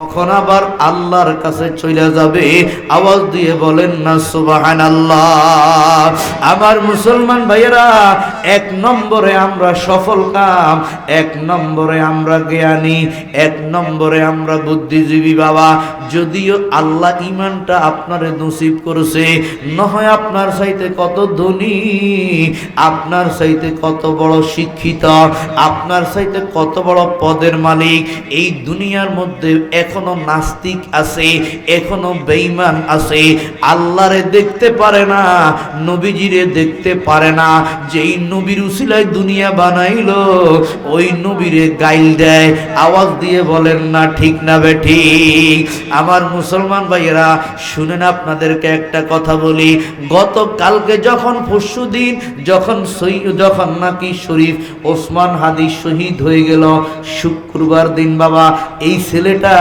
তখন আবার আল্লাহর কাছে চলে যাবে। আওয়াজ দিয়ে বলেন, না সুবাহান আল্লাহ আমার মুসলমান ভাইয়েরা এক নম্বরে আমরা সফল কাম, এক নম্বরে আমরা জ্ঞানী, এক নম্বরে আমরা বুদ্ধিজীবী বাবা। যদিও আল্লাহ ইমানটা আপনারে নসিব করেছে নয় আপনার চাইতে কত ধনী, আপনার চাইতে কত বড় শিক্ষিত, আপনার চাইতে কত বড় পদের মালিক। এই দুনিয়ার মধ্যে এখনও নাস্তিক আছে, এখনও বেঈমান আছে। আল্লাহরে দেখতে পারে না, নবীজিরে দেখতে পারে না। যেই নবীর উসিলায় দুনিয়া বানাইলো, ওই নবীরে গাইল দেয়, আওয়াজ দিয়ে বলেন, না, ঠিক না বে, ঠিক। আমার মুসলমান ভাইয়েরা, শুনেন আপনাদেরকে একটা কথা বলি, গতকালকে যখন পরশু দিন, যখন যখন নাকি শরীফ ওসমান হাদি শহীদ হয়ে গেল, শুক্রবার দিন, বাবা, এই ছেলেটা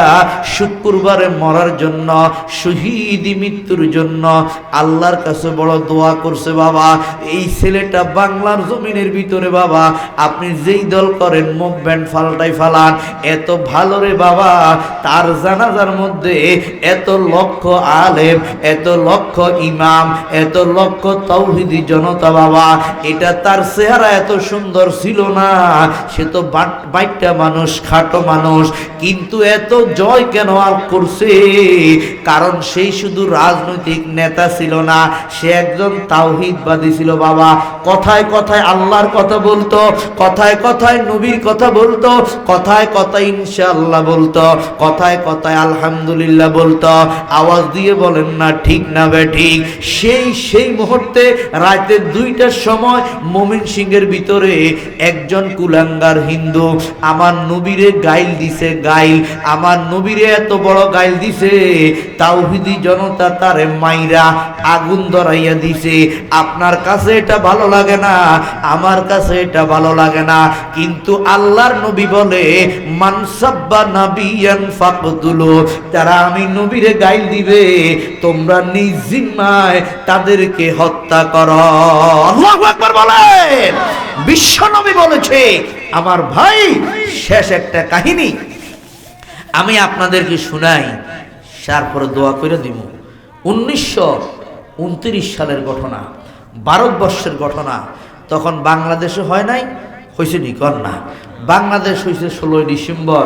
শুক্রবারে মরার জন্য, শহীদি মৃত্যুর জন্য আল্লাহর কাছে বড় দোয়া করছে, বাবা। এই ছেলেটা বাংলার জমিনের ভিতরে বাবা, আপনি যেই দল করেন মুখ ব্যান্ড ফাল্টাই ফালান, এত ভালো রে বাবা, তার জানাজার মধ্যে এত লক্ষ আলেম, এত লক্ষ ইমাম, এত লক্ষ তৌহিদি জনতা বাবা, এটা তার চেহারা এত সুন্দর ছিল না, সে তো বাইটটা মানুষ, খাটো মানুষ, কিন্তু এত জয় কেন আর করছে? কারণ সেই শুধু রাজনৈতিক নেতা ছিল না, সে একজন তাওহিদবাদী ছিল বাবা, কথায় কথায় আল্লাহর কথা বলতো, কথায় কথায় নবীর কথা বলতো, কথায় কথায় ইনশাআল্লাহ বলতো, কথায় কথায় আলহামদুলিল্লাহ বলতো। আওয়াজ দিয়ে বলেন, না, ঠিক না বে, ঠিক। সেই সেই মুহূর্তে রাতের দুইটার সময় মমিন সিংহের ভিতরে একজন কুলাঙ্গার হিন্দু, আমার নবীরে গাইল দিছে, গাইল। আমার নবীরে এত বড় গাইল দিছে, তাওহিদি জনতা তারে মাইরা আগুন ধরাইয়া দিছে। আপনার কাছে এটা ভালো লাগে না? আমার কাছে এটা ভালো লাগে না। কিন্তু আল্লাহর নবী বলে মানসাব্বা নাবিয়ান ফাকতুলু যারা আমি নবীরে গাইল দিবে, তোমরা নিজ জিম্মায় তাদেরকে হত্যা করো। আল্লাহু আকবার বলেন। বিশ্ব নবী বলেছে, আমার ভাই শেষ একটা কাহিনী। আমি আপনাদেরকে শুনাই, তারপরে দোয়া করে দিব। উনিশশো উনত্রিশ সালের ঘটনা ভারতবর্ষের ঘটনা তখন বাংলাদেশে হয় নাই হয়েছে নিকন না বাংলাদেশ হয়েছে ষোলোই ডিসেম্বর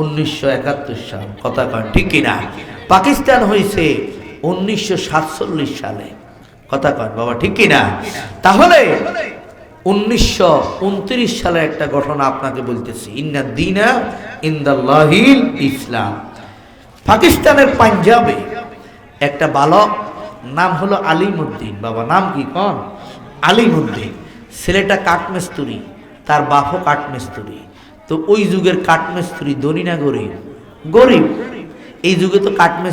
উনিশশো একাত্তর সাল। কথা কন, ঠিক কিনা? পাকিস্তান হয়েছে উনিশশো সাতচল্লিশ সালে। কথা কন, বাবা, ঠিক কিনা? তাহলে উনিশশো উনত্রিশ সালে একটা ঘটনা আপনাকে বলতেছি। ইন্না দিনা ইন্দাল্লাহিল ইসলাম। পাকিস্তানের পাঞ্জাবে একটা বালক, নাম হলো আলিমুদ্দিন। বাবা, নাম কি কন? আলিমুদ্দিন, ছেলেটা কাঠমেস্তুরি, তার বাপও কাঠমেস্তুরি। তো ওই যুগের কাঠমেস্তুরি ধনী না গরিব? গরিব। এই যুগে তো কাঠমিস্ত্রি